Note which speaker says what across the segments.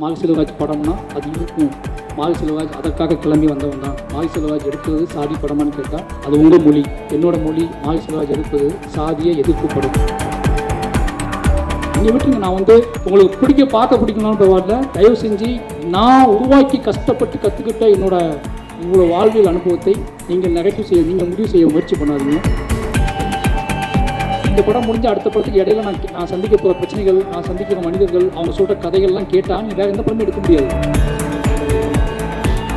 Speaker 1: மாரி செல்வராஜ் படம்னா அது இருக்கும். மாரி செல்வராஜ் அதற்காக கிளம்பி வந்தவன் தான். மாரி செல்வராஜ் எடுக்கிறது சாதி படமான்னு கேட்டால் அது உங்கள் மொழி. என்னோட மொழி மாரி செல்வராஜ் எடுப்பது சாதியை எதிர்ப்பு படம் நீங்கள் விட்டுங்க நான் வந்து உங்களுக்கு பிடிக்க பார்க்க பிடிக்கணும்னு பரவாயில்ல தயவு செஞ்சு நான் உருவாக்கி கஷ்டப்பட்டு கற்றுக்கிட்ட என்னோட உங்களோட வாழ்வியல் அனுபவத்தை நீங்கள் நெகட்டிவ் செய்ய நீங்கள் முடிவு செய்ய முயற்சி பண்ணாதீங்க. இந்த படம் முடிஞ்ச அடுத்த படத்துக்கு இடையில நான் நான் சந்திக்க போகிற பிரச்சனைகள் நான் சந்திக்கிற மனிதர்கள் அவங்க சொல்கிற கதைகள்லாம் கேட்டால் நீ வேறு எந்த படமும் எடுக்க முடியாது.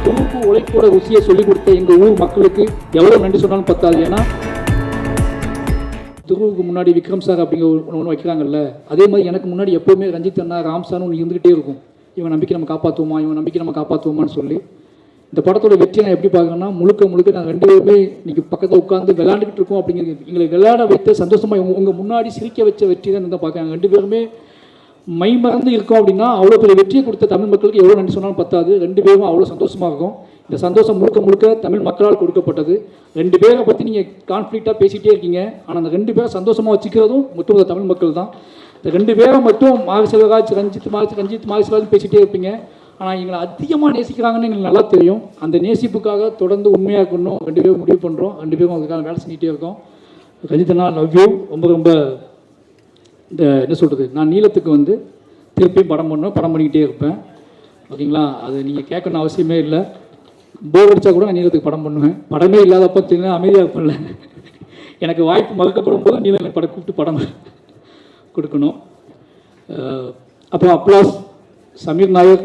Speaker 1: உழைப்பு உழைப்போட ருசியை சொல்லிக் கொடுத்த எங்கள் ஊர் மக்களுக்கு எவ்வளோ நன்றி சொன்னாலும் பத்தாது. ஏன்னா துருவுக்கு முன்னாடி விக்ரம் சார் அப்படிங்கிற ஒன்று ஒன்று வைக்கிறாங்கல்ல அதே மாதிரி எனக்கு முன்னாடி எப்போவுமே ரஞ்சித் அண்ணா ராம் சார்னு ஒன்று இருந்துகிட்டே இருக்கும். இவன் நம்பிக்கை நம்ம காப்பாற்றுவோமா இவன் நம்பிக்கை நம்ம காப்பாற்றுவோமான்னு சொல்லி. இந்த படத்தோட வெற்றி நான் எப்படி பார்க்குறேன்னா முழுக்க முழுக்க நாங்கள் ரெண்டு பேருமே இன்னைக்கு பக்கத்தில் உட்காந்து விளையாண்டுக்கிட்டு இருக்கோம் அப்படிங்கிறது. எங்களை விளையாட வைத்த சந்தோஷமாக உங்கள் முன்னாடி சிரிக்க வச்ச வெற்றி தான் இருந்தால் பார்க்குறாங்க. ரெண்டு பேருமே மை மறந்து இருக்கோம் அப்படின்னா அவ்வளோ பெரிய வெற்றியை கொடுத்த தமிழ் மக்களுக்கு எவ்வளோ நன்றி சொன்னாலும் பத்தாது. ரெண்டு பேரும் அவ்வளோ சந்தோஷமாக இருக்கும். இந்த சந்தோஷம் முழுக்க முழுக்க தமிழ் மக்களால் கொடுக்கப்பட்டது. ரெண்டு பேரை பற்றி நீங்கள் கான்ஃப்ளிக்டாக பேசிகிட்டே இருக்கீங்க. ஆனால் அந்த ரெண்டு பேரை சந்தோஷமாக வச்சுக்கிறதும் மொத்தம் தமிழ் மக்கள் தான். இந்த ரெண்டு பேரை மட்டும் மாகசிவராஜ் ரஞ்சித் மாரி ரஞ்சித் மாகசிவராஜ் பேசிகிட்டே இருப்பீங்க. ஆனால் எங்களை அதிகமாக நேசிக்கிறாங்கன்னு எங்களுக்கு நல்லா தெரியும். அந்த நேசிப்புக்காக தொடர்ந்து உண்மையாக இருக்கணும். ரெண்டு பேரும் முடிவு பண்ணுறோம் ரெண்டு பேரும் அதுக்காக வேலை செஞ்சுட்டே இருக்கோம். கஜிதனா லவ் யூ ரொம்ப ரொம்ப இந்த என்ன சொல்கிறது நான் நீளத்துக்கு வந்து திருப்பியும் படம் பண்ணுவேன் படம் பண்ணிக்கிட்டே இருப்பேன். ஓகேங்களா? அது நீங்கள் கேட்கணும் அவசியமே இல்லை. போர் அடித்தா கூட நான் நீளத்துக்கு படம் பண்ணுவேன். படமே இல்லாதப்போ பார்த்தீங்கன்னா அமைதியாக இருப்பேன்ல. எனக்கு வாய்ப்பு மறுக்கப்படும் போது நீளம் எனக்கு படம் கூப்பிட்டு படம் கொடுக்கணும். அப்புறம் அப்ளாஸ் சமீர் நாயர்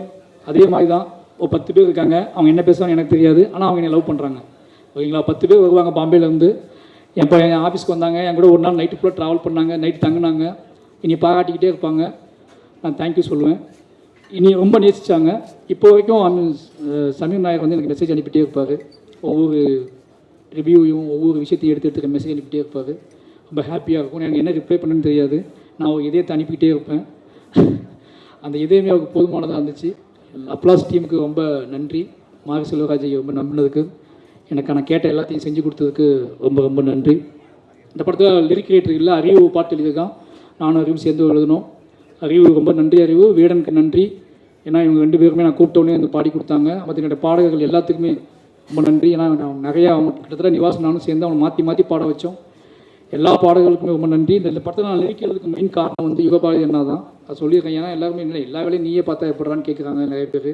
Speaker 1: அதே மாதிரி தான் ஒரு பத்து பேர் இருக்காங்க. அவங்க என்ன பேசுவாங்க எனக்கு தெரியாது. ஆனால் அவங்க என்னை லவ் பண்ணுறாங்க ஓகேங்களா? பத்து பேர் வருவாங்க பாம்பேலேருந்து என் பையன் என் ஆஃபீஸ்க்கு வந்தாங்க. என் கூட ஒரு நாள் நைட்டு ஃபுல்லாக ட்ராவல் பண்ணாங்க. நைட் தங்கினாங்க. இனி பாராட்டிக்கிட்டே இருப்பாங்க. நான் தேங்க்யூ சொல்லுவேன். இனி ரொம்ப நேசிச்சாங்க. இப்போ வரைக்கும் சமீர் நாயர் வந்து எனக்கு மெசேஜ் அனுப்பிட்டே இருப்பார். ஒவ்வொரு ரிவ்யூவையும் ஒவ்வொரு விஷயத்தையும் எடுத்து எடுத்துக்க மெசேஜ் அனுப்பிட்டே இருப்பார். ரொம்ப ஹாப்பியாக இருக்கும். எனக்கு என்ன ரிப்ளை பண்ணுன்னு தெரியாது. நான் ஒரு இதயத்தை அனுப்பிக்கிட்டே இருப்பேன். அந்த இதயமே அவருக்கு போதுமானதாக இருந்துச்சு. அப்ளாஸ் டீமுக்கு ரொம்ப நன்றி. மாரி செல்வராஜை ரொம்ப நம்பினதுக்கு எனக்கு நான் கேட்ட எல்லாத்தையும் செஞ்சு கொடுத்ததுக்கு ரொம்ப ரொம்ப நன்றி. இந்த படத்தில் லிரிக் ரைட்டர் இல்லை அறிவு பாட்டு எழுதியிருக்கான். நானும் அறிவு சேர்ந்து எழுதணும் அறிவு ரொம்ப நன்றி அறிவு. வீடனுக்கு நன்றி. ஏன்னா இவங்க ரெண்டு பேருமே நான் கூப்பிட்டோன்னே வந்து பாடி கொடுத்தாங்க. மற்ற என்னோட பாடகர்கள் எல்லாத்துக்குமே ரொம்ப நன்றி. ஏன்னா நான் நிறையா அவங்க கிட்டத்தட்ட நிவாஸ் நானும் சேர்ந்து அவனை மாற்றி மாற்றி பாட வச்சோம். எல்லா பாடகர்களுக்குமே ரொம்ப நன்றி. இந்த படத்தை நான் லிரிக்கிறதுக்கு மெயின் காரணம் வந்து யுகபாரதி என்ன தான் அது சொல்லியிருக்கேன். ஏன்னா எல்லாருமே இல்லை எல்லா வேலையும் நீயே பார்த்தா எப்படுறான்னு கேட்குறாங்க நிறைய பேர்.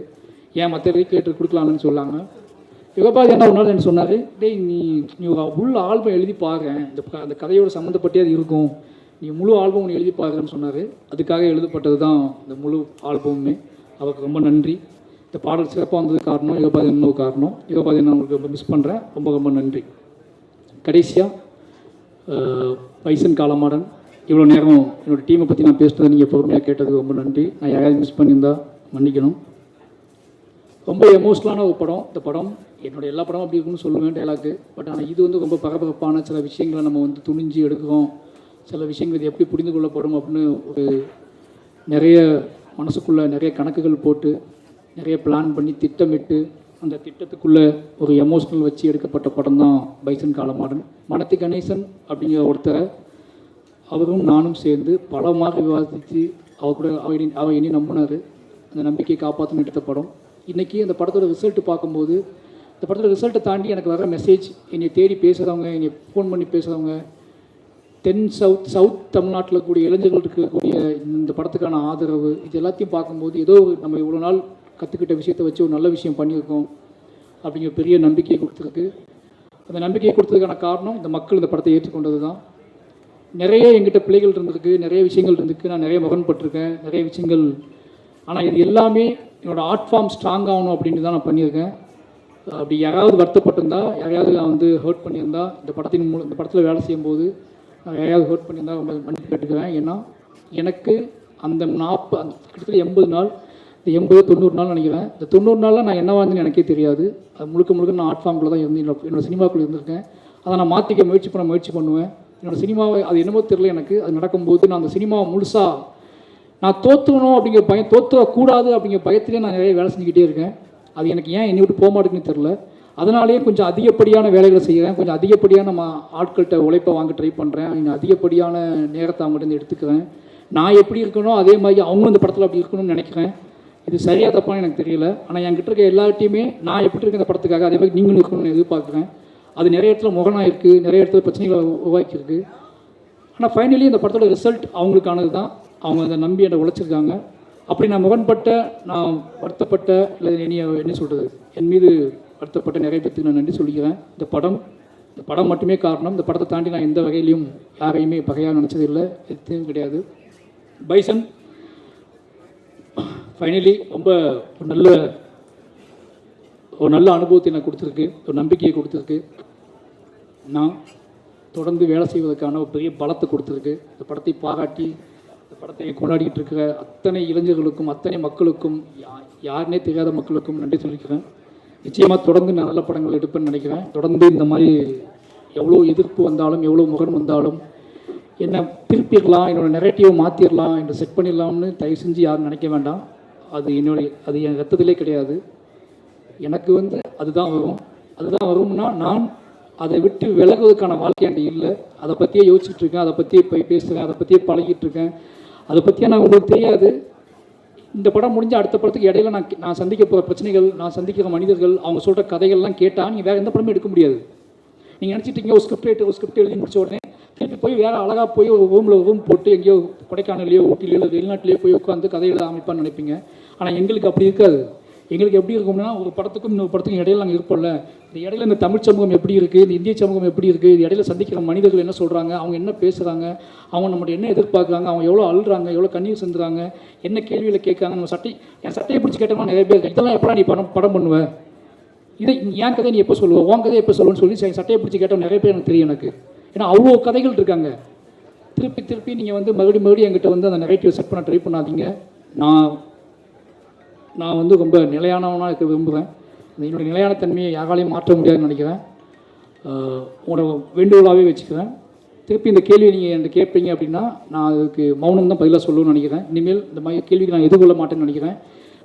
Speaker 1: ஏன் மற்ற கேட்டு கொடுக்கலாம்னு சொல்லாங்க யுகபாரதி என்ன ஒரு என்ன சொன்னார். டேய் நீ நீ உள்ள ஆல்பம் எழுதி பாருங்க இந்த அந்த கதையோட சம்மந்தப்பட்டே அது இருக்கும். நீ முழு ஆல்பம் ஒன்று எழுதி பாருங்கன்னு சொன்னார். அதுக்காக எழுதப்பட்டது தான் இந்த முழு ஆல்பமுமே. அவருக்கு ரொம்ப நன்றி. இந்த பாடல் சிறப்பாக வந்தது காரணம் யுகபாதி என்ன காரணம். யுகபாதி நான் உங்களுக்கு ரொம்ப மிஸ் பண்ணுறேன் ரொம்ப ரொம்ப நன்றி. கடைசியாக பைசன் காலமாடன் இவ்வளோ நேரம் என்னோடய டீமை பற்றி நான் பேசுகிறத நீங்கள் பொறுமையாக கேட்டதுக்கு ரொம்ப நன்றி. நான் யாராவது மிஸ் பண்ணியிருந்தா மன்னிக்கணும். ரொம்ப எமோஷ்னலான ஒரு படம். இந்த படம் என்னோட எல்லா படமும் அப்படி இருக்குன்னு சொல்லுவேன் டைலாக்கு பட் ஆனால் இது வந்து ரொம்ப பரபரப்பான சில விஷயங்களை நம்ம வந்து துணிஞ்சு எடுக்கிறோம். சில விஷயங்கள் இது எப்படி புரிந்து கொள்ளப்படும் அப்படின்னு ஒரு நிறைய மனசுக்குள்ளே நிறைய கணக்குகள் போட்டு நிறைய பிளான் பண்ணி திட்டமிட்டு அந்த திட்டத்துக்குள்ளே ஒரு எமோஷ்னல் வச்சு எடுக்கப்பட்ட படம் தான் பைசன் காலமாடன் மனத்தி கணேசன் அப்படிங்கிற ஒருத்தரை அவரும் நானும் சேர்ந்து பலமாக விவாதித்து அவர் கூட அவ இனி அவர் இனி நம்பினார். அந்த நம்பிக்கையை காப்பாற்றணும் எடுத்த படம். இன்றைக்கி அந்த படத்தோட ரிசல்ட்டு பார்க்கும்போது இந்த படத்தோட ரிசல்ட்டை தாண்டி எனக்கு வர மெசேஜ் என்னை தேடி பேசுகிறவங்க என்னை ஃபோன் பண்ணி பேசுகிறவங்க தென் சவுத் சவுத் தமிழ்நாட்டில் கூடிய இளைஞர்கள் இருக்கக்கூடிய இந்த படத்துக்கான ஆதரவு இது எல்லாத்தையும் பார்க்கும்போது ஏதோ நம்ம இவ்வளோ நாள் கற்றுக்கிட்ட விஷயத்தை வச்சு ஒரு நல்ல விஷயம் பண்ணியிருக்கோம் அப்படிங்கிற பெரிய நம்பிக்கையை கொடுத்துருக்கு. அந்த நம்பிக்கையை கொடுத்ததுக்கான காரணம் இந்த மக்கள் இந்த படத்தை ஏற்றுக்கொண்டது தான் நிறைய எங்கிட்ட பிள்ளைகள் இருந்திருக்கு நிறைய விஷயங்கள் இருந்திருக்கு நான் நிறைய முரண்பட்டிருக்கேன் நிறைய விஷயங்கள். ஆனால் இது எல்லாமே என்னோடய ஆர்ட் ஃபார்ம் ஸ்ட்ராங் ஆகணும் அப்படின்னு தான் நான் பண்ணியிருக்கேன். அப்படி யாராவது வருத்தப்பட்டிருந்தா யாரையாவது நான் வந்து ஹர்ட் பண்ணியிருந்தா இந்த படத்தின் மூலம் இந்த படத்தில் வேலை செய்யும்போது நான் யாரையாவது ஹர்ட் பண்ணியிருந்தா ரொம்ப மன்னிப்பு கேட்டுக்கிறேன் ஏன்னா எனக்கு அந்த நாற்பது அந்த கிட்டத்தட்ட எண்பது நாள் இந்த எண்பது தொண்ணூறு நாள் நினைக்கிறேன். இந்த தொண்ணூறு நாளில் நான் என்ன வாழ்ந்தேன்னு எனக்கே தெரியாது. அது முழுக்க முழுக்க நான் ஆர்ட் ஃபார்மில் தான் இருந்து என்னோட- என்னோட சினிமாக்குள்ளே இருந்திருக்கேன். அதை நான் மாற்றிக்க முயற்சி பண்ண முயற்சி பண்ணுவேன். என்னோட சினிமாவை அது என்னமோ தெரியல எனக்கு அது நடக்கும்போது நான் அந்த சினிமாவை முழுசாக நான் தோற்றுணும் அப்படிங்கிற பயம் தோற்றக்கூடாது அப்படிங்கிற பயத்திலே நான் நிறைய வேலை செஞ்சுக்கிட்டே இருக்கேன். அது எனக்கு ஏன் என்னை விட்டு போக மாட்டேங்குன்னு தெரில அதனாலேயே கொஞ்சம் அதிகப்படியான வேலைகளை செய்கிறேன் கொஞ்சம் அதிகப்படியான மா ஆட்கள்கிட்ட உழைப்பை வாங்க ட்ரை பண்ணுறேன் நீங்கள் அதிகப்படியான நேரத்தை அவங்ககிட்ட இருந்து எடுத்துக்கிறேன். நான் எப்படி இருக்கணும் அதே மாதிரி அவங்களும் இந்த படத்தில் அப்படி இருக்கணும்னு நினைக்கிறேன். இது சரியா தப்பான்னு எனக்கு தெரியல. ஆனால் என்கிட்ட இருக்க எல்லாத்தையுமே நான் எப்படி இருக்க இந்த படத்துக்காக அதே மாதிரி நீங்களும் இருக்கணும்னு எதிர்பார்க்குறேன். அது நிறைய இடத்துல முகனாயிருக்கு நிறைய இடத்துல பிரச்சனைகளை உருவாக்கியிருக்கு. ஆனால் ஃபைனலி இந்த படத்தோட ரிசல்ட் அவங்களுக்கானது தான் அவங்க அதை நம்பி என்னை உழைச்சிருக்காங்க. அப்படி நான் முகன்பட்ட நான் வருத்தப்பட்ட இல்லை என்னைய என்ன சொல்கிறது என் மீது வருத்தப்பட்ட நிறைய பேருக்கு நான் நன்றி சொல்லிக்கிறேன். இந்த படம் இந்த படம் மட்டுமே காரணம். இந்த படத்தை தாண்டி நான் எந்த வகையிலையும் யாரையுமே பகையாக நினச்சது இல்லை எதுவும் கிடையாது. பைசன் ஃபைனலி ரொம்ப நல்ல ஒரு நல்ல அனுபவத்தை எனக்கு கொடுத்துருக்கு ஒரு நம்பிக்கையை கொடுத்துருக்கு. நான் தொடர்ந்து வேலை செய்வதற்கான ஒரு பெரிய பலத்தை கொடுத்துருக்கு. இந்த படத்தை பாராட்டி இந்த படத்தை கொண்டாடிக்கிட்டு இருக்கிற அத்தனை இளைஞர்களுக்கும் அத்தனை மக்களுக்கும் யா- யாருனே தெரியாத மக்களுக்கும் நன்றி சொல்லிக்கிறேன். நிச்சயமாக தொடர்ந்து நான் நல்ல படங்கள் எடுப்பேன்னு நினைக்கிறேன். தொடர்ந்து இந்த மாதிரி எவ்வளோ எதிர்ப்பு வந்தாலும் எவ்வளோ முகம் வந்தாலும் என்ன திருப்பிடலாம் என்னோட நெரேட்டிவை மாற்றிடலாம் என்று செட் பண்ணிடலாம்னு தயவு செஞ்சு யாரும் நினைக்க வேண்டாம். அது என்னுடைய அது என் ரத்தத்திலே கிடையாது. எனக்கு வந்து அதுதான் வரும். அதுதான் வரும்னா நான் அதை விட்டு விலகுவதற்கான வாழ்க்கை என்கிட்ட இல்லை. அதை பற்றியே யோசிச்சுட்டு இருக்கேன் அதை பற்றியே போய் பேசுகிறேன் அதை பற்றியே பழகிட்டு இருக்கேன் அதை பற்றியே நான் உங்களுக்கு தெரியாது. இந்த படம் முடிஞ்ச அடுத்த படத்துக்கு இடையில நான் நான் சந்திக்க போகிற பிரச்சனைகள் நான் சந்திக்கிற மனிதர்கள் அவங்க சொல்கிற கதைகள்லாம் கேட்டால் நீங்கள் வேறு எந்த படமும் எடுக்க முடியாது. நீங்கள் நினச்சிட்டீங்க ஒரு ஸ்கிரிப்ட் ரைட்டர் ஒரு ஸ்கிரிப்ட் எழுதி முடிச்ச உடனே திருப்பி போய் வேறு அழகாக போய் ஒரு ரூமில் ரூம் போட்டு எங்கேயோ கொடைக்கானலையோ ஊட்டிலையோ வெளிநாட்டிலேயோ போய் உட்காந்து கதை எழுத அமைப்பான்னு நினைப்பீங்க. ஆனால் எங்களுக்கு அப்படி இருக்காது. எங்களுக்கு எப்படி இருக்கும்னா ஒரு படத்துக்கும் இன்னொரு படத்துக்கும் இடையில நாங்கள் இருப்போம்ல. இந்த இடையில இந்த தமிழ் சமூகம் எப்படி இருக்குது இந்த இந்திய சமூகம் எப்படி இருக்குது இது இடையில சந்திக்கிற மனிதர்கள் என்ன சொல்கிறாங்க அவங்க என்ன பேசுகிறாங்க அவங்க நம்மகிட்ட என்ன எதிர்பார்க்குறாங்க அவங்க எவ்வளோ அழுறாங்க எவ்வளோ கண்ணீர் செஞ்சுறாங்க என்ன கேள்வியில் கேட்குறாங்க நம்ம சட்டை என் சட்டையை பிடிச்சி கேட்டோம்னா நிறைய பேர் இதெல்லாம் எப்படா நீ படம் படம் பண்ணுவேன் இதை என் கதை நீ எப்போ சொல்லுவோம் உன் கதை எப்போ சொல்லுவேன்னு சொல்லி சரி, சட்டையை பிடிச்சி கேட்டோம் நிறைய பேர் எனக்கு தெரியும் எனக்கு. ஏன்னா அவ்வளோ கதைகள் இருக்காங்க. திருப்பி திருப்பி நீங்கள் வந்து மறுபடியும் மறுபடியும் என்கிட்ட வந்து அந்த நெகட்டிவ் செட் பண்ண ட்ரை பண்ணாதீங்க. நான் நான் வந்து ரொம்ப நிலையானவனாக இருக்க விரும்புகிறேன் அந்த நிலையான தன்மையை யாராலையும் மாற்ற முடியாதுன்னு நினைக்கிறேன். உங்களோட வேண்டுகோளாகவே வச்சுக்கிறேன். திருப்பி இந்த கேள்வியை நீங்கள் என்கிட்ட கேட்பீங்க அப்படின்னா நான் அதுக்கு மௌனம் தான் பதிலாக சொல்லணும்னு நினைக்கிறேன். இனிமேல் இந்த மாதிரி கேள்விக்கு நான் எதிர்கொள்ள மாட்டேன்னு நினைக்கிறேன்.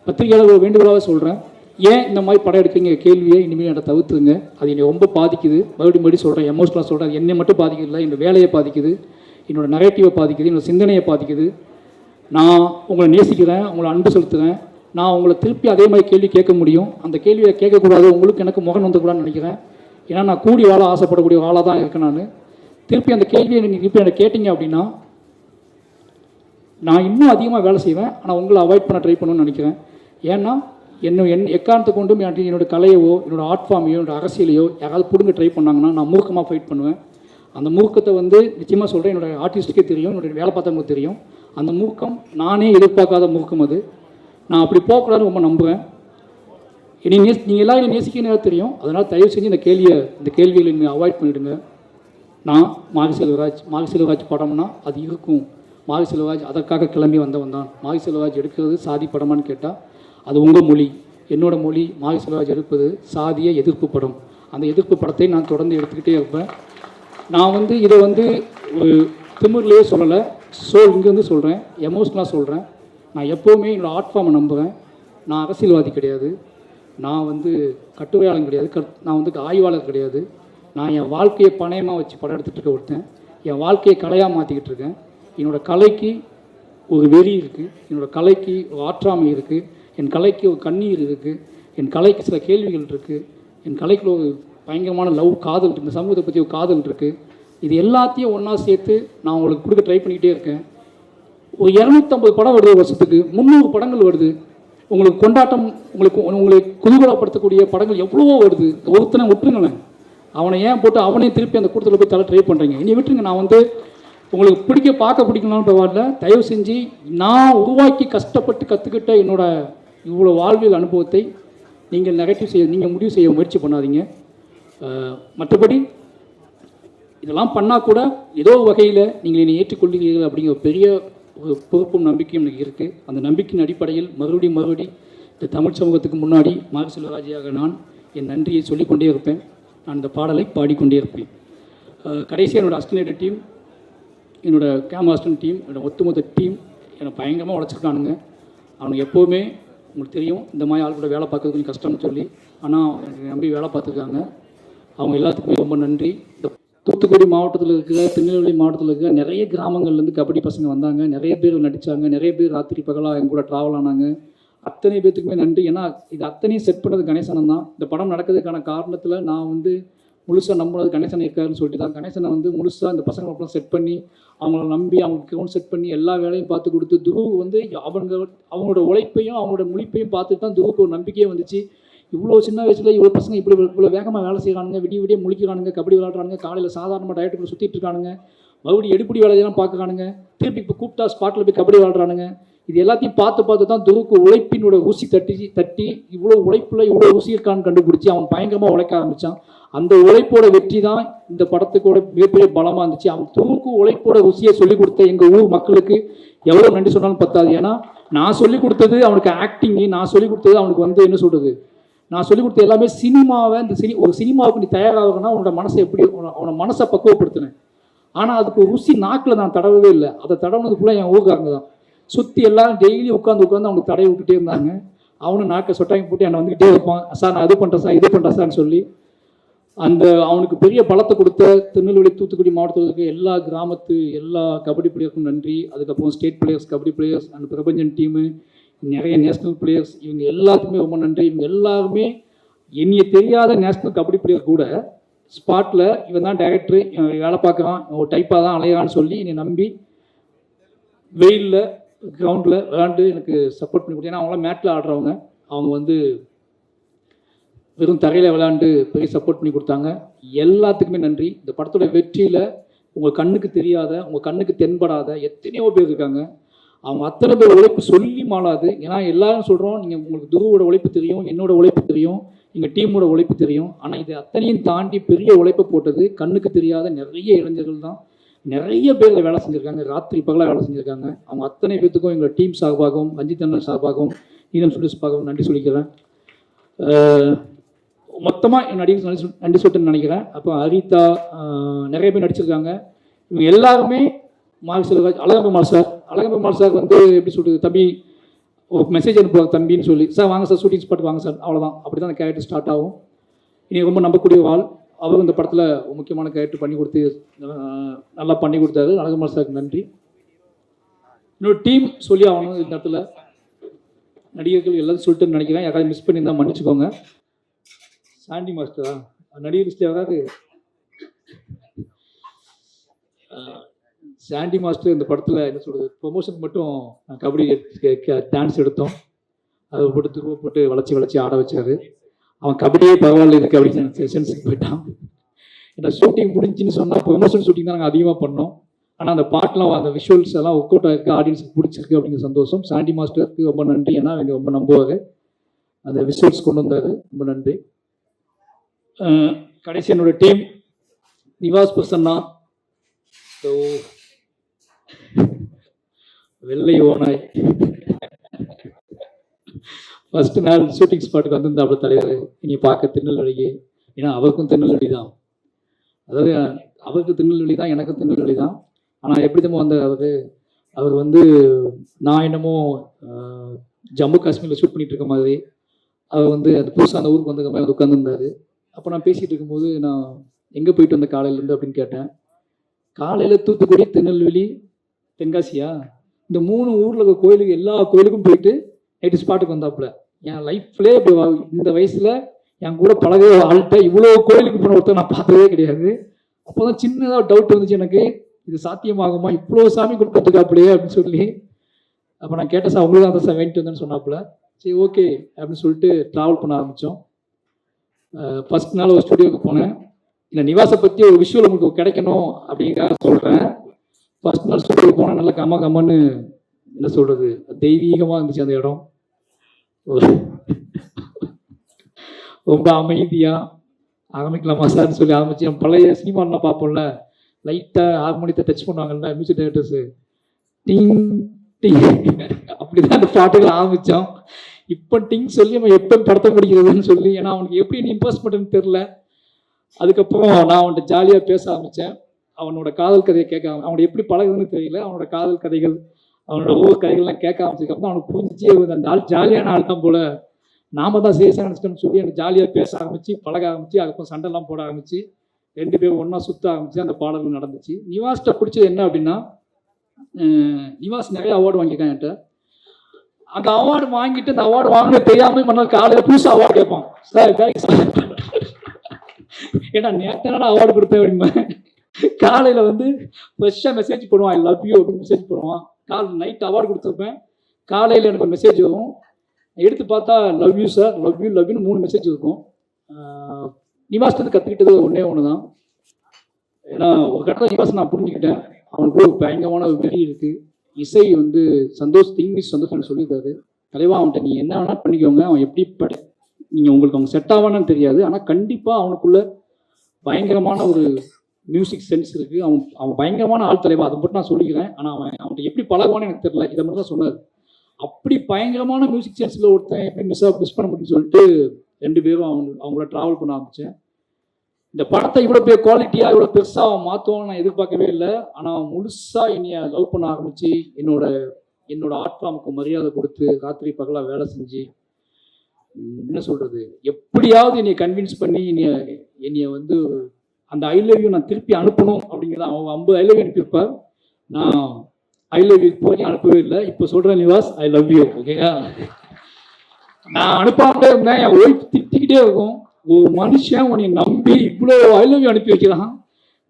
Speaker 1: பத்திரிகையாளர் ஒரு வேண்டுகோளாக சொல்கிறேன் ஏன் இந்த மாதிரி படம் எடுக்கிறீங்க? கேள்வியை இனிமேல் என்கிட்ட தவிர்த்துங்க அது என்னை ரொம்ப பாதிக்குது. மறுபடியும் மறுபடியும் சொல்கிறேன் எமோஷனலாக சொல்கிறேன் அது என்னை மட்டும் பாதிக்கல என்னோடய வேலையை பாதிக்குது. என்னோடய நெகட்டிவை பாதிக்குது. என்னோடய சிந்தனையை பாதிக்குது. நான் உங்களை நேசிக்கிறேன். உங்களை அன்பு செலுத்துகிறேன் நான் உங்களை திருப்பி அதே மாதிரி கேள்வி கேட்க முடியும். அந்த கேள்வியை கேட்கக்கூடாது. உங்களுக்கு எனக்கு முகம் வந்துக்கூடாதுன்னு நினைக்கிறேன். ஏன்னா நான் கூடி வாழ ஆசைப்படக்கூடிய ஆளாக தான் இருக்கேன் நான். திருப்பி அந்த கேள்வியை நீங்கள் திருப்பி என்னை கேட்டிங்க அப்படின்னா நான் இன்னும் அதிகமாக வேலை செய்வேன். ஆனால் உங்களை அவாய்ட் பண்ண ட்ரை பண்ணணும்னு நினைக்கிறேன். ஏன்னா என்ன என் எக்காரணத்தை கொண்டும் என்னோடய கலையவோ என்னோடய ஆர்ட் ஃபார்மையோ என்னோட அரசியலையோ யாராவது பிடுங்க ட்ரை பண்ணாங்கன்னா நான் மூர்க்கமாக ஃபைட் பண்ணுவேன். அந்த மூர்க்கத்தை வந்து நிச்சயமாக சொல்கிறேன் என்னோடய ஆர்டிஸ்ட்டுக்கே தெரியும். என்னுடைய வேலை பார்த்தவங்களுக்கு தெரியும். அந்த மூர்க்கம் நானே எதிர்பார்க்காத மூர்க்கம் அது. நான் அப்படி போகக்கூடாதுன்னு ரொம்ப நம்புவேன். இனி நேஸ் நீங்கள் எல்லாம் என்னை நேசிக்கணும் தெரியும். அதனால் தயவு செஞ்சு இந்த கேள்வியை இந்த கேள்விகளை நீங்கள் அவாய்ட் பண்ணிவிடுங்க நான் மாகி செல்வராஜ் மாகி செல்வராஜ் படம்னா அது இருக்கும் மாகி செல்வராஜ் அதற்காக கிளம்பி வந்தவன் தான். மாகி செல்வராஜ் எடுக்கிறது சாதி படமான்னு கேட்டால் அது உங்கள் மொழி. என்னோட மொழி மாகி செல்வராஜ் எடுப்பது சாதிய எதிர்ப்பு படம். அந்த எதிர்ப்பு படத்தை நான் தொடர்ந்து எடுத்துக்கிட்டே இருப்பேன். நான் வந்து இதை வந்து ஒரு திமிர்லேயே சொல்லலை ஸோ இங்கேருந்து சொல்கிறேன் எமோஷ்னலாக சொல்கிறேன் நான் எப்போவுமே என்னோடய ஆர்ட் ஃபார்மை நம்புவேன். நான் அரசியல்வாதி கிடையாது. நான் வந்து கட்டுரையாளன் கிடையாது. கட் நான் வந்து ஆய்வாளர் கிடையாது. நான் என் வாழ்க்கையை பணயமாக வச்சு படம் எடுத்துகிட்டு இருக்க ஒருத்தன். என் வாழ்க்கையை கலையாக மாற்றிக்கிட்டு இருக்கேன். என்னோட கலைக்கு ஒரு வெறி இருக்குது என்னோடய கலைக்கு ஒரு ஆற்றாமை இருக்குது என் கலைக்கு ஒரு கண்ணீர் இருக்குது என் கலைக்கு சில கேள்விகள் இருக்குது என் கலைக்குள்ள ஒரு பயங்கரமான லவ் காதல் இருக்குது இந்த சமூகத்தை பற்றி ஒரு காதல் இருக்குது இது எல்லாத்தையும் ஒன்றா சேர்த்து நான் உங்களுக்கு கொடுக்க ட்ரை பண்ணிக்கிட்டே இருக்கேன். ஒரு இரநூத்தம்பது படம் வருது வருஷத்துக்கு. முந்நூறு படங்கள் வருது. உங்களுக்கு கொண்டாட்டம் உங்களுக்கு உங்களை குதூகலப்படுத்தக்கூடிய படங்கள் எவ்வளவோ வருது. ஒருத்தனை விட்டுருங்களேன். அவனை ஏன் போட்டு அவனையும் திருப்பி அந்த கூட்டத்தில் போய் தலை ட்ரை பண்ணுறீங்க இனி விட்டுருங்க. நான் வந்து உங்களுக்கு பிடிக்க பார்க்க பிடிக்கணும்னு பரவாயில்ல. தயவு செஞ்சு நான் உருவாக்கி கஷ்டப்பட்டு கற்றுக்கிட்ட என்னோட இவ்வளோ வாழ்வியல் அனுபவத்தை நீங்கள் நெகட்டிவ் செய்ய நீங்கள் முடிவு செய்ய முயற்சி பண்ணாதீங்க. மற்றபடி இதெல்லாம் பண்ணால் கூட ஏதோ வகையில் நீங்கள் என்னை ஏற்றுக்கொள்கிறீர்கள் அப்படிங்கிற பெரிய ஒரு பொறுப்பும் நம்பிக்கையும் எனக்கு இருக்குது அந்த நம்பிக்கையின் அடிப்படையில் மறுபடியும் மறுபடி இந்த தமிழ் சமூகத்துக்கு முன்னாடி மாரி செல்வராஜியாக நான் என் நன்றியை சொல்லிக்கொண்டே இருப்பேன். நான் இந்த பாடலை பாடிக்கொண்டே இருப்பேன். கடைசியாக என்னோட அஸ்டினேட்டர் டீம் என்னோட கேமராஸ்டன் டீம் என்னோட ஒட்டுமொத்த டீம் என்னை பயங்கரமாக உழைச்சிருக்கானுங்க அவனுக்கு எப்போவுமே உங்களுக்கு தெரியும் இந்த மாதிரி ஆள் கூட வேலை பார்க்கறது கொஞ்சம் கஷ்டம்னு சொல்லி. ஆனால் என்னை நம்பி வேலை பார்த்துருக்காங்க. அவங்க எல்லாத்துக்குமே ரொம்ப நன்றி. இந்த தூத்துக்குடி மாவட்டத்தில் இருக்கிற திருநெல்வேலி மாவட்டத்தில் இருக்கிற நிறைய கிராமங்கள்லேருந்து கபடி பசங்க வந்தாங்க. நிறைய பேர் நடித்தாங்க நிறைய பேர் ராத்திரி பகலாக எங்கூட ட்ராவல் ஆனாங்க. அத்தனை பேத்துக்குமே நன்றி. ஏன்னா இது அத்தனையும் செட் பண்ணது கணேசனம் தான். இந்த படம் நடக்கிறதுக்கான காரணத்தில் நான் வந்து முழுசாக நம்பினது கணேசன் இருக்காருன்னு சொல்லிட்டு தான். கணேசனை வந்து முழுசாக இந்த பசங்களை அப்புறம் செட் பண்ணி அவங்கள நம்பி அவங்களுக்கு கவுண்ட் செட் பண்ணி எல்லா வேலையும் பார்த்து கொடுத்து துருவ் வந்து அவங்க அவங்களோட உழைப்பையும் அவங்களோட முழிப்பையும் பார்த்துட்டு தான் துருவுக்கு ஒரு நம்பிக்கையே வந்துச்சு. இவ்வளோ சின்ன வயசில் இவ்வளோ பசங்க இப்படி இவ்வளோ வேகமாக வேலை செய்கிறானுங்க விடிய விடிய முழிக்கிறானுங்க கபடி விளாட்றானுங்க காலையில் சாதாரணமாக டயட்டுக்குள்ள சுற்றிட்டு இருக்கானுங்க மறுபடியும் எடுப்படி வேலையெல்லாம் பார்க்குறானுங்க திருப்பி இப்போ கூப்பிட்டா ஸ்பாட்டில் போய் கபடி விளாட்றானுங்க இது எல்லாத்தையும் பார்த்து பார்த்து தான் துருக்கு உழைப்பினோட ஊசி தட்டி தட்டி இவ்வளோ உழைப்பில் இவ்வளோ ஊசி இருக்கான்னு கண்டுபிடிச்சி அவன் பயங்கரமாக உழைக்க ஆரம்பித்தான் அந்த உழைப்போட வெற்றி தான் இந்த படத்துக்கோட மிகப்பெரிய பலமாக இருந்துச்சு. அவன் துருக்கு உழைப்போட ருசியை சொல்லிக் கொடுத்த எங்கள் ஊர் மக்களுக்கு எவ்வளோ நன்றி சொன்னாலும் பத்தாது. ஏன்னா நான் சொல்லிக் கொடுத்தது அவனுக்கு ஆக்டிங்கு நான் சொல்லிக் கொடுத்தது அவனுக்கு வந்து என்ன சொல்கிறது நான் சொல்லிக் கொடுத்த எல்லாமே சினிமாவை இந்த சினி ஒரு சினிமாவுக்கு நீ தயாராகணும்னா உன்னோட மனசை எப்படி அவனை அவனோட மனசை பக்குவப்படுத்தினேன். ஆனால் அதுக்கு ருசி நாக்கில் நான் தடவவே இல்லை. அதை தடவுனது ஃபுல்லாக என் ஊருக்காரங்க தான். சுற்றி எல்லாரும் டெய்லி உட்காந்து உட்காந்து அவனுக்கு தடவை விட்டுட்டே இருந்தாங்க. அவனும் நாக்கை சொட்டாங்க போட்டு என்னை வந்துக்கிட்டே இருப்பான். சார் நான் அது பண்ணுறேன் சார் இது பண்ணுறேன் சார்னு சொல்லி அந்த அவனுக்கு பெரிய பலத்தை கொடுத்த திருநெல்வேலி தூத்துக்குடி மாவட்டத்தில் எல்லா கிராமத்து எல்லா கபடி பிளேயருக்கும் நன்றி. அதுக்கப்புறம் state players kabaddi players and Prabanjan team நிறைய நேஷ்னல் பிளேயர்ஸ் இவங்க எல்லாத்துக்குமே ரொம்ப நன்றி. இவங்க எல்லாருமே என்னைய தெரியாத நேஷ்னல் கபடி பிளேயர் கூட ஸ்பாட்டில் இவன் தான் டைரக்டர் இவன் வேலை பார்க்குறான் இவன் டைப்பாக தான் அலையான்னு சொல்லி என்னை நம்பி வெயிலில் கிரவுண்டில் விளாண்டு எனக்கு சப்போர்ட் பண்ணி கொடுத்தேன். ஏன்னா அவங்களாம் மேட்டில் ஆடுறவங்க. அவங்க வந்து வெறும் தரையில் விளாண்டு பெரிய சப்போர்ட் பண்ணி கொடுத்தாங்க. எல்லாத்துக்குமே நன்றி. இந்த படத்தோட வெற்றியில் உங்கள் கண்ணுக்கு தெரியாத உங்கள் கண்ணுக்கு தென்படாத எத்தனையோ பேர் இருக்காங்க. அவங்க அத்தனை பேர் உழைப்பு சொல்லி மாளாது. ஏன்னா எல்லாரும் சொல்கிறோம் நீங்கள் உங்களுக்கு துருவோட உழைப்பு தெரியும் என்னோட உழைப்பு தெரியும் எங்கள் டீமோட உழைப்பு தெரியும். ஆனால் இது அத்தனையும் தாண்டி பெரிய உழைப்பை போட்டது கண்ணுக்கு தெரியாத நிறைய இளைஞர்கள் தான். நிறைய பேர் வேலை செஞ்சுருக்காங்க ராத்திரி பகலாக வேலை செஞ்சுருக்காங்க. அவங்க அத்தனை பேர்த்துக்கும் எங்கள் டீம் சார்பாகவும் ரஞ்சித் அண்ணன் சார்பாகவும் ஈனம் சுரேஷ் சார்பாகவும் நன்றி சொல்லிக்கிறேன். மொத்தமாக நடிகர் நன்றி சொல்- நன்றி சொல்லிட்டு நினைக்கிறேன். அப்போ ஹரிதா நிறைய பேர் நடிச்சிருக்காங்க. இவங்க எல்லாருமே மாரி செல்வராஜ் அழகம்பெருமாள் சார். அழகம்பெருமாள் சார் வந்து எப்படி சொல்கிறது தம்பி ஒரு மெசேஜ் அனுப்புவாங்க தம்பின்னு சொல்லி. சார் வாங்க சார் ஷூட்டிங் ஸ்பாட் வாங்க சார். அவ்வளோதான் அப்படி தான் அந்த கேரக்டர் ஸ்டார்ட் ஆகும். இனி ரொம்ப நம்பக்கூடிய ஒரு ஆள். அவர் இந்த படத்தில் முக்கியமான கேரக்டர் பண்ணி கொடுத்து நல்லா பண்ணி கொடுத்தாரு. அழகம்பெருமாள் சாருக்கு நன்றி. இன்னொரு டீம் சொல்லி ஆகணும் இந்த இடத்துல. நடிகர்கள் எல்லாரும் சொல்லிட்டு நினைக்கிறேன். யாராவது மிஸ் பண்ணியிருந்தா மன்னிச்சுக்கோங்க. சாண்டி மாஸ்டரா நடிகர் லிஸ்ட்ல வராது சாண்டி மாஸ்டர் இந்த படத்தில் என்ன சொல்கிறது ப்ரொமோஷன் மட்டும் கபடி டான்ஸ் எடுத்தோம். அதை போட்டு திரும்ப போட்டு வளைச்சி வளைச்சி ஆட வச்சாரு. அவன் கபடியே பரவாயில்ல இருக்கு அப்படின்னு செஷன்ஸுக்கு போயிட்டான். ஏன்னா ஷூட்டிங் முடிஞ்சுன்னு சொன்னால் ப்ரொமோஷன் ஷூட்டிங் தான் நாங்கள் அதிகமாக பண்ணோம். ஆனால் அந்த பாட்டெலாம் அந்த விஷுவல்ஸ் எல்லாம் ஒர்க் அவுட் ஆகிருக்கு ஆடியன்ஸுக்கு பிடிச்சிருக்கு அப்படிங்கிற சந்தோஷம். சாண்டி மாஸ்டருக்கு ரொம்ப நன்றி. ஏன்னா அவங்க ரொம்ப நம்புவாங்க அந்த விஷுவல்ஸ் கொண்டு வந்தாரு. ரொம்ப நன்றி. கடைசி என்னோட டீம் நிவாஸ் பிரசன்னா. ஸோ வெள்ளை ஓனாய் ஃபர்ஸ்ட் நாள் ஷூட்டிங் ஸ்பாட்டுக்கு வந்திருந்தாப்புல தலைவர். இனி பார்க்க திருநெல்வேலிக்கு. ஏன்னா அவருக்கும் திருநெல்வேலி தான் அதாவது அவருக்கு திருநெல்வேலி தான் எனக்கும் திருநெல்வேலி தான் ஆனால் எப்படி தான் வந்த அவர்? அவர் வந்து நான் என்னமோ ஜம்மு காஷ்மீரில் ஷூட் பண்ணிட்டு இருக்க மாதிரி. அவர் வந்து அந்த புதுசாக அந்த ஊருக்கு வந்த மாதிரி உட்காந்துருந்தாரு அப்போ நான் பேசிகிட்டு இருக்கும்போது நான் எங்கே போயிட்டு வந்த காலையிலேருந்து அப்படின்னு கேட்டேன். காலையில் தூத்துக்குடி திருநெல்வேலி தென்காசியா? இந்த மூணு ஊரில் இருக்க கோயிலுக்கு எல்லா கோயிலுக்கும் போயிட்டு நைட்டு ஸ்பாட்டுக்கு வந்தாப்புல. என் லைஃப்லேயே இப்படி இந்த வயசில் என் கூட பழக ஆள்கிட்ட இவ்வளோ கோயிலுக்கு போன ஒருத்தர் நான் பார்த்ததே கிடையாது. அப்போ தான் சின்னதாக டவுட் வந்துச்சு எனக்கு. இது சாத்தியமாகுமா? இவ்வளோ சாமி கொடுத்துருக்காப்புலையே அப்படின்னு சொல்லி. அப்போ நான் கேட்டேன் சார் உங்களுக்கு தான் சார் வேண்டிட்டு வந்தேன்னு சொன்னாப்புல. சரி ஓகே அப்படின்னு சொல்லிட்டு ட்ராவல் பண்ண ஆரம்பித்தோம் ஃபஸ்ட் நாள் ஒரு ஸ்டுடியோவுக்கு போனேன். இந்த நிவாசை பற்றி ஒரு விஷுவல் உங்களுக்கு கிடைக்கணும் அப்படிங்கிறத சொல்கிறேன் ஃபர்ஸ்ட் நாள் ஸ்டுடியோக்கு போனால் நல்லா கம்ம கம்மன்னு என்ன சொல்கிறது தெய்வீகமாக இருந்துச்சு அந்த இடம். ஒரு ரொம்ப அமைதியாக ஆரம்பிக்கலாமா சார்னு சொல்லி ஆரம்பிச்சு நம்ம பழைய சினிமாலாம் பார்ப்போம்ல. லைட்டாக ஹார்மோனியத்தை டச் பண்ணுவாங்கல்ல மியூசிக் டைரக்டர்ஸு டிங் டிங் அப்படிதான் அந்த பாட்டுகள் ஆரம்பித்தோம் இப்போ டிங் சொல்லி நம்ம எப்போ படத்தை முடிக்கிறதுன்னு சொல்லி ஏன்னா அவனுக்கு எப்படி இம்ப்ரெஸ் பண்ணுறதுன்னு தெரில அதுக்கப்புறம் நான் அவன்கிட்ட ஜாலியாக பேச ஆரம்பித்தேன் அவனோட காதல் கதையை கேட்க அவனோட எப்படி பழகுதுன்னு தெரியல. அவனோட காதல் கதைகள் அவனோட ஒவ்வொரு கதைகள்லாம் கேட்க ஆரம்பிச்சதுக்கப்புறம் அவனுக்கு புரிஞ்சிச்சு அந்த ஆள் ஜாலியான ஆள் தான் போல. நாம தான் சீரியஸாக நினச்சிட்டோம்னு சொல்லி எனக்கு ஜாலியாக பேச ஆரம்பிச்சு பழக ஆரம்பிச்சு அதுக்கப்புறம் சண்டைலாம் போட ஆரம்பிச்சு ரெண்டு பேரும் ஒன்றா சுத்த ஆரம்பிச்சு அந்த பாடல்கள் நடந்துச்சு. நிவாஸ்கிட்ட பிடிச்சது என்ன அப்படின்னா நிவாஸ் நிறைய அவார்டு வாங்கியிருக்கான் என்கிட்ட. அந்த அவார்டு வாங்கிட்டு அந்த அவார்டு வாங்கின தெரியாமல் மறுநாள் காலையில் புதுசாக அவார்டு கேட்பான். சார் ஏன்னா நேற்று அவார்டு கொடுத்தேன் அப்படின்னு காலையில் வந்து ஃப்ரெஷ்ஷாக மெசேஜ் பண்ணுவான் ஐ லவ் யூ அப்படின்னு மெசேஜ் பண்ணுவான் காலை நைட் அவார்டு கொடுத்துருப்பேன். காலையில் எனக்கு மெசேஜ் வரும். எடுத்து பார்த்தா love you sir love you love யூன்னு மூணு மெசேஜ் இருக்கும். நிவாசத்தை கற்றுக்கிட்டது ஒன்றே ஒன்று தான் ஏன்னா ஒரு கட்டத்தில் நிவாசம் நான் புரிஞ்சுக்கிட்டேன். அவனுக்கு ஒரு பயங்கரமான ஒரு வெறி இருக்குது இசை வந்து சந்தோஷ் இங்கிலீஷ் சந்தோஷம் சொல்லியிருக்காரு. தலைவா அவன்கிட்ட நீ என்ன வேணால் பண்ணிக்கோங்க. அவன் எப்படி படி நீங்கள் உங்களுக்கு அவங்க செட் ஆவானான்னு தெரியாது. ஆனால் கண்டிப்பாக அவனுக்குள்ள பயங்கரமான ஒரு மியூசிக் சென்ஸ் இருக்குது அவன் அவன் பயங்கரமான ஆள் தலைவா அதை மட்டும் நான் சொல்லிக்கிறேன். ஆனால் அவன் அவன்கிட்ட எப்படி பழகுவான்னு எனக்கு தெரியல. இதை மட்டும் தான் சொன்னார். அப்படி பயங்கரமான மியூசிக் சென்ஸில் ஒருத்தன் எப்படி மிஸ் மிஸ் பண்ண முடியும்னு சொல்லிட்டு ரெண்டு பேரும் அவங்க அவங்கள ட்ராவல் பண்ண ஆரம்பித்தேன் இந்த படத்தை இவ்வளோ பெரிய குவாலிட்டியாக இவ்வளோ பெருசாக அவன் மாற்றுவான்னு நான் எதிர்பார்க்கவே இல்லை. ஆனால் முழுசாக என்னைய லவ் பண்ண ஆரம்பித்து என்னோட என்னோட ஆர்ட் ஃபார்முக்கு மரியாதை கொடுத்து ராத்திரி பகலாக வேலை செஞ்சு என்ன சொல்கிறது எப்படியாவது என்னை கன்வின்ஸ் பண்ணி என்னைய என்னைய வந்து அந்த ஐ லவ் யூ நான் திருப்பி அனுப்பணும் அப்படிங்கிறத அவன் ஐம்பது ஐ லவ் யூ அனுப்பியிருப்பார். நான் ஐ லவ் யூ இப்போ வரைக்கும் அனுப்பவே இல்லை. இப்போ சொல்கிறேன் நிவாஸ் ஐ லவ் யூ? ஓகேயா நான் அனுப்பாமலே இருந்தேன். என் ஒய்ஃப் திட்டிக்கிட்டே இருக்கும். ஒரு மனுஷன் உன்னை நம்பி இவ்வளோ ஐ லவ் யூ அனுப்பி வைக்கிறான்.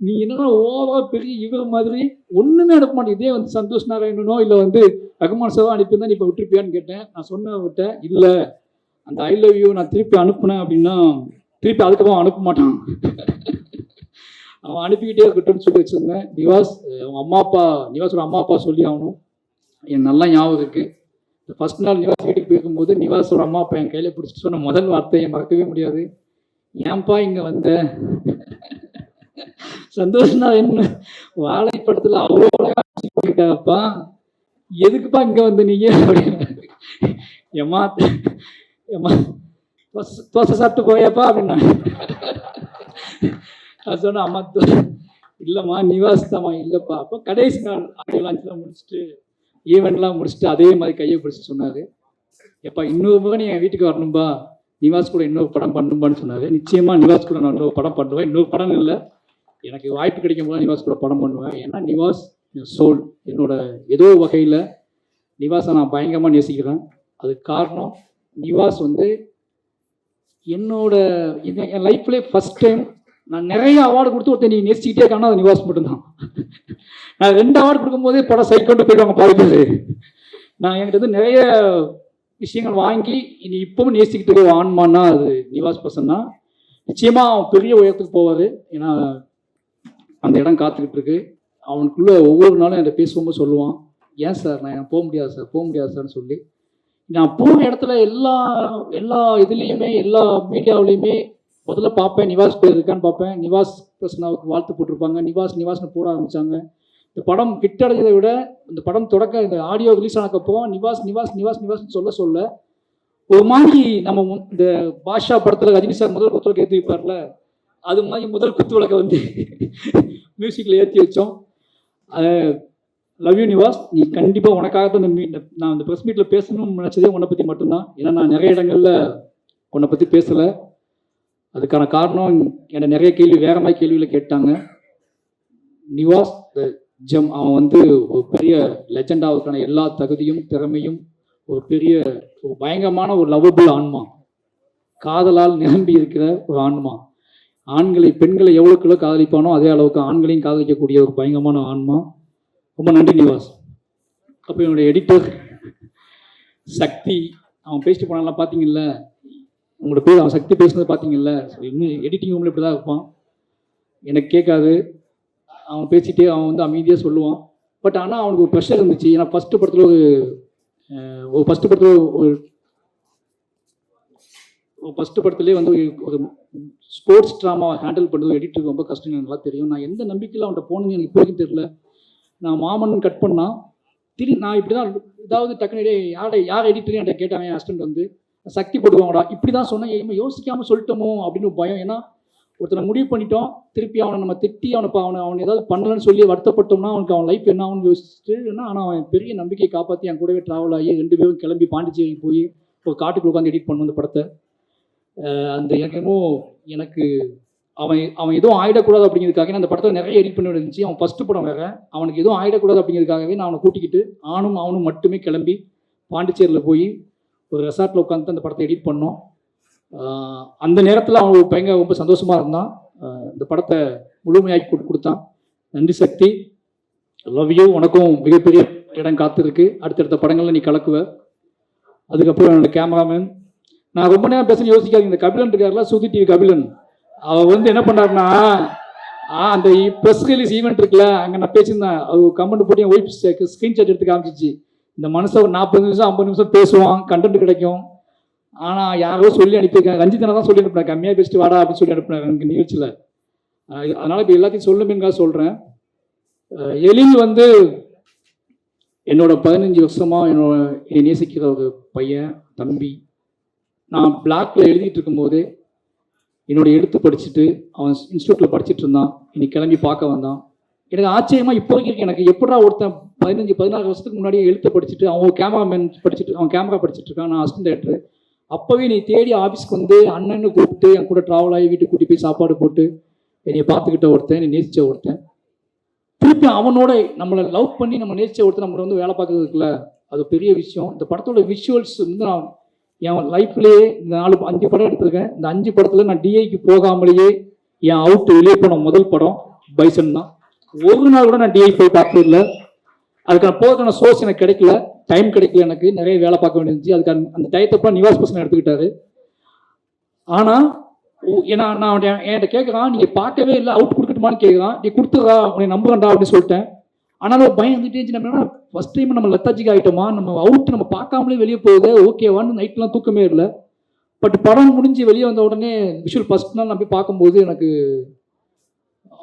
Speaker 1: நீ என்னன்னா ஓவா பெரிய இவர் மாதிரி? ஒன்றுமே அனுப்ப மாட்டேன். இதே வந்து சந்தோஷ் நாராயணனோ இல்லை வந்து ரகுமான் சாரோ அனுப்பியிருந்தா நீ இப்போ விட்டுருப்பியான்னு கேட்டேன். நான் சொன்னவர்கிட்ட இல்லை. அந்த ஐ லவ் யூ நான் திருப்பி அனுப்புனேன் அப்படின்னா திருப்பி அதுக்கப்புறம் அனுப்ப மாட்டான். அவன் அனுப்பிக்கிட்டே இருக்கட்டும்னு சொல்லி வச்சிருந்தேன். நிவாஸ் அஹ் அவங்க அம்மா அப்பா நிவாஸோட அம்மா அப்பா சொல்லி ஆகணும். என் நல்லா ஞாபகம் இருக்குது இந்த ஃபர்ஸ்ட் நாள் நிவாஸ் வீட்டுக்கு போயிருக்கும்போது நிவாஸோட அம்மா அப்பா என் கையில் பிடிச்சிட்டு சொன்ன முதல் வார்த்தையை மறக்கவே முடியாது. ஏன்பா இங்கே வந்த? சந்தோஷம்னா என்ன? வாழைப்படத்தில் அவ்வளோ அழகா எதுக்குப்பா இங்கே வந்து நீங்க அப்படின்னு எம்மா எம்மா தோசை தோசை சாப்பிட்டு போயாப்பா அப்படின்னா. அது அம்மா தோ- இல்லைம்மா நிவாஸ் இல்லைப்பா. அப்போ கடைசி நாள் ஆடியோ லாஞ்செலாம் முடிச்சுட்டு ஈவெண்ட்லாம் முடிச்சுட்டு அதே மாதிரி கையை பிடிச்சி சொன்னார். எப்பா இன்னொரு முறை நீ என் வீட்டுக்கு வரணும்பா. நிவாஸ் கூட இன்னொரு படம் பண்ணும்பான்னு சொன்னார். நிச்சயமாக நிவாஸ் கூட நான் இன்னொரு படம் பண்ணுவேன். இன்னொரு படம் இல்லை. எனக்கு வாய்ப்பு கிடைக்கும் போது நிவாஸ் கூட படம் பண்ணுவேன். ஏன்னா நிவாஸ் சோல் என்னோட ஏதோ வகையில் நிவாஸை நான் பயங்கரமாக நேசிக்கிறேன். அதுக்கு காரணம் நிவாஸ் வந்து என்னோட என் லைஃப்லேயே ஃபஸ்ட் டைம் நான் நிறைய அவார்டு கொடுத்து ஒருத்தன் நீ நேசிக்கிட்டே இருக்கானா அது நிவாஸ் மட்டும்தான் நான் ரெண்டு அவார்டு கொடுக்கும்போதே படம் சைக்கொண்டு போயிடுவாங்க பாதி நான் என்கிட்ட நிறைய விஷயங்கள் வாங்கி இனி இப்பவும் நேசிக்கிட்டு இருக்க ஆன்மான்னா அது நிவாஸ் பசன் தான். நிச்சயமாக அவன் பெரிய உயரத்துக்கு போவார். ஏன்னா அந்த இடம் காத்துக்கிட்டு இருக்கு. அவனுக்குள்ளே ஒவ்வொரு நாளும் என்கிட்ட பேசும்போது சொல்லுவான் ஏன் சார் நான் போக முடியாது சார் போக முடியாது சார்னு சொல்லி. நான் போன இடத்துல எல்லா எல்லா இதுலேயுமே எல்லா மீடியாவிலையுமே முதல்ல பார்ப்பேன் நிவாஸ் பேர் இருக்கான்னு பார்ப்பேன். நிவாஸ் பிரசனாவுக்கு வாழ்த்து போட்டிருப்பாங்க. நிவாஸ் நிவாஸ்னு போட ஆரம்பித்தாங்க இந்த படம் கிட்டடைஞ்சதை விட இந்த படம் தொடக்க இந்த ஆடியோ ரிலீஸ் ஆனக்கப்புறம் நிவாஸ் நிவாஸ் நிவாஸ் நிவாஸ்னு சொல்ல சொல்ல ஒரு மாதிரி நம்ம இந்த பாஷா படத்தில் ரஜினி சார் முதல் குத்து விளக்கு ஏற்றி வைப்பார்ல அது மாதிரி முதல் குத்து விளக்கை வந்து மியூசிக்கில் ஏற்றி வச்சோம். Love you Nivas. நீ கண்டிப்பாக உனக்காக தான் இந்த இந்த- நான் இந்த ப்ரெஸ் மீட்டில் பேசணும்னு நினச்சதே உன்னை பற்றி மட்டும்தான். ஏன்னா நான் நிறைய இடங்களில் உன்னை பற்றி பேசலை. அதுக்கான காரணம் என்னை நிறைய கேள்வி வேற மாதிரி கேள்வியில் கேட்டாங்க. நிவாஸ் த ஜெம் அவன் வந்து ஒரு பெரிய லெஜெண்டாவுக்கான எல்லா தகுதியும் திறமையும் ஒரு பெரிய ஒரு பயங்கரமான ஒரு லவ்வபிள் ஆன்மா. காதலால் நிரம்பி இருக்கிற ஒரு ஆன்மா. ஆண்களை பெண்களை எவ்வளோக்குள்ள காதலிப்பானோ அதே அளவுக்கு ஆண்களையும் காதலிக்கக்கூடிய ஒரு பயங்கரமான ஆன்மா. ரொம்ப நன்றி நிவாஸ். அப்போ என்னுடைய எடிட்டர் சக்தி அவன் பேசிட்டு போனாலாம் பார்த்தீங்கல்ல உங்களோட பேர் அவன் சக்தி பேசுனது பார்த்தீங்கல்ல? இன்னும் எடிட்டிங் ரூமில் இப்படி தான் இருப்பான். எனக்கு கேட்காது. அவன் பேசிட்டே அவன் வந்து அமைதியாக சொல்லுவான். பட் ஆனால் அவனுக்கு ஒரு ப்ரெஷர் இருந்துச்சு. ஏன்னா ஃபஸ்ட்டு படத்தில் ஒரு ஒரு ஃபஸ்ட்டு படத்தில் ஒரு ஃபஸ்ட்டு படத்துலேயே வந்து ஒரு- ஸ்போர்ட்ஸ் ட்ராமா ஹேண்டில் பண்ணுறது எடிட்டருக்கு ரொம்ப கஷ்டம். எனக்கு நல்லா தெரியும். நான் எந்த நம்பிக்கையில் அவன்கிட்ட போனேன்னு எனக்கு இப்போ தெரியல. நான் மாமன் கட் பண்ணால் திரு நான் இப்படி தான் ஏதாவது டக்குனு டேய், யாரை யார் எடிட்டர் என்கிட்ட கேட்டாங்க என் ஹஸ்பண்ட் வந்து. சக்தி போடுவாங்கடா இப்படி தான் சொன்னேன் ஏன் யோசிக்காமல் சொல்லிட்டோமோ அப்படின்னு பயம். ஏன்னா ஒருத்தனை முடிவு பண்ணிட்டோம். திருப்பி அவனை நம்ம திட்டி அவனை இப்போ அவனை அவன் ஏதாவது பண்ணலன்னு சொல்லி வருத்தப்பட்டோம்னா அவனுக்கு அவன் லைஃப் என்ன ஆகும்னு யோசிச்சுட்டு ஆனால் அவன் பெரிய நம்பிக்கையை காப்பாற்றி என் கூடவே ட்ராவல் ஆகி ரெண்டு பேரும் கிளம்பி பாண்டிச்சேரி போய் ஒரு காட்டுக்குள்ள உட்காந்து எடிட் பண்ணும் அந்த படத்தை. அந்த எனக்கு எனக்கு அவன் அவன் எதுவும் ஆயிடக்கூடாது அப்படிங்கிறதுக்காக அந்த படத்தை நிறைய எடிட் பண்ணி இருந்துச்சு. அவன் ஃபஸ்ட்டு படம் வேற. அவனுக்கு எதுவும் ஆயிடக்கூடாது அப்படிங்கிறதுக்காகவே நான் அவனை கூட்டிக்கிட்டு ஆணும் அவனும் மட்டுமே கிளம்பி பாண்டிச்சேரியில் போய் ஒரு ரெசார்ட்டில் உட்காந்து அந்த படத்தை எடிட் பண்ணோம். அந்த நேரத்தில் அவன் ஒரு ரொம்ப சந்தோஷமாக இருந்தான். இந்த படத்தை முழுமையாக்கி கொடு கொடுத்தான். நன்றி சக்தி. லவ் யூ உனக்கும் மிகப்பெரிய இடம் காத்திருக்கு. அடுத்தடுத்த படங்களில் நீ கலக்குவ. அதுக்கப்புறம் என்னோட கேமராமேன் நான் ரொம்ப நேரம் பேச யோசிக்காது இந்த கபிலன் இருக்காருல சுதி டிவி கபிலன். அவர் வந்து என்ன பண்ணாருன்னா ஆ அந்த ப்ரெஸ் ரிலீஸ் ஈவெண்ட் இருக்குல்ல அங்கே நான் பேசியிருந்தேன். அவர் கமெண்ட் போட்டு என் ஒய்ஃப் ஸ்க்ரீன்ஷாட் எடுத்து காமிச்சிச்சு. இந்த மனுஷன் ஒரு நாற்பது நிமிஷம் ஐம்பது நிமிஷம் பேசுவான் கண்டென்ட் கிடைக்கும். ஆனால் யாரோ சொல்லி அனுப்பியிருக்காங்க. ரஞ்சித்தனை தான் சொல்லி அனுப்புனேன் கம்மியாக பேசிட்டு வாடா அப்படின்னு சொல்லி அனுப்புனாங்க எனக்கு நிகழ்ச்சியில். அதனால் இப்போ எல்லாத்தையும் சொல்லுமேங்காக சொல்கிறேன் எழில் வந்து என்னோட பதினஞ்சு வருஷமாக என்னோட என்னை நேசிக்கிற ஒரு பையன் தம்பி. நான் பிளாக்ல எழுதிட்டு இருக்கும்போது என்னோட எடுத்து படிச்சுட்டு அவன் இன்ஸ்டியூட்டில் படிச்சுட்டு இருந்தான். இன்னைக்கு கிளம்பி பார்க்க வந்தான். எனக்கு ஆச்சரியமா இப்போதைக்கு இருக்கு. எனக்கு எப்படா ஒருத்தன் பதினஞ்சு பதினாறு வருஷத்துக்கு முன்னாடியே எழுத்து படிச்சுட்டு அவன் கேமராமேன் படிச்சுட்டு அவன் கேமரா படிச்சுட்டு இருக்கான் நான் அசிஸ்டன்ட் டேரக்டர் அப்போவே நீ தேடி ஆஃபீஸ்க்கு வந்து அண்ணன்னு கூப்பிட்டு என் கூட ட்ராவல் ஆகி வீட்டுக்கு கூட்டி போய் சாப்பாடு போட்டு என்னை பார்த்துக்கிட்ட ஒருத்தன் நீ நேசிச்ச ஒருத்தன். திருப்பி அவனோட நம்மளை லவ் பண்ணி நம்ம நேசிச்ச ஒருத்தன் நம்மளை வந்து வேலை பார்க்கறது இருக்குல்ல அது பெரிய விஷயம். இந்த படத்தோட விஷுவல்ஸ் வந்து நான் என் லைஃப்லேயே இந்த நாலு அஞ்சு படம் எடுத்திருக்கேன். இந்த அஞ்சு படத்தில் நான் டிஐக்கு போகாமலேயே என் அவுட் வெளியே போன முதல் படம் பைசன் தான். ஒரு நாள் கூட நான் டிஐ போய் பார்த்ததில்ல. இல்லை அதுக்கான போகிறதுக்கான சோர்ஸ் எனக்கு கிடைக்கல. டைம் கிடைக்கல எனக்கு. நிறைய வேலை பார்க்க வேண்டியிருந்துச்சு அதுக்கான அந்த டயத்தப்ப நிவாஸ் பசங்க எடுத்துக்கிட்டாரு. ஆனால் ஏன்னா நான் என்கிட்ட கேட்குறான் நீங்கள் பார்க்கவே இல்லை. அவுட் கொடுக்கட்டுமான்னு கேட்குறான் நீ கொடுத்துறா உன்னை நம்புறேன்டா அப்படின்னு சொல்லிட்டேன். ஆனாலும் பயம் வந்துட்டே இருந்துச்சு. ஃபஸ்ட் ஃபர்ஸ்ட் டைம் நம்ம லத்தாஜிக் ஆகிட்டோமா நம்ம அவுட் நம்ம பார்க்காமலே வெளியே போகுது ஓகேவான்னு நைட்லாம் தூக்கமே இல்லை பட் படம் முடிஞ்சு வெளியே வந்த உடனே விஷுவல் ஃபர்ஸ்ட் நாள் நான் போய் பார்க்கும்போது எனக்கு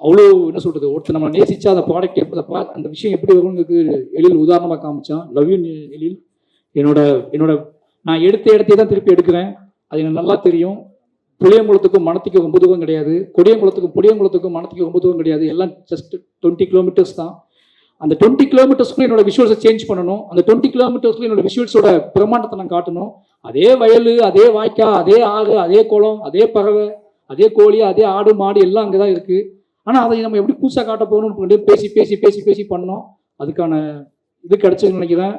Speaker 1: அவ்வளோ என்ன சொல்கிறது ஒருத்தர் நம்ம நேசிச்சா அந்த ப்ராடக்ட் எப்போ பா அந்த விஷயம் எப்படி வருங்கிறது எழில் உதாரணமாக காமிச்சான். Love you Ezhil. என்னோட என்னோட நான் எடுத்த இடத்தையே தான் திருப்பி எடுக்கிறேன். அது எனக்கு நல்லா தெரியும். புளியங்குளத்துக்கும் மனத்துக்கு ரொம்ப தூரம் கிடையாது. கொடியங்குளத்துக்கும் புளியங்குளத்துக்கும் மனத்துக்கு ரொம்ப தூரம் கிடையாது. எல்லாம் ஜஸ்ட் டுவெண்ட்டி கிலோமீட்டர்ஸ் தான். அந்த டுவெண்ட்டி கிலோமீட்டர்ஸ்க்குள்ள என்னோட விஷுவல்ஸை சேஞ்ச் பண்ணணும். அந்த டுவெண்ட்டி கிலோமீட்டர்ஸ்க்குள்ள என்னோட விஷுவல்ஸோட பிரமாண்டத்தை நான் காட்டணும். அதே வயல் அதே வாய்க்கா அதே ஆறு அதே குளம் அதே பறவை அதே கோழி அதே ஆடு மாடு எல்லாம் அங்கே தான் இருக்குது ஆனால் அதை நம்ம எப்படி புதுசாக காட்ட போகணும்னு பேசி பேசி பேசி பேசி பண்ணோம். அதுக்கான இது கிடைச்சதுன்னு நினைக்கிறேன்.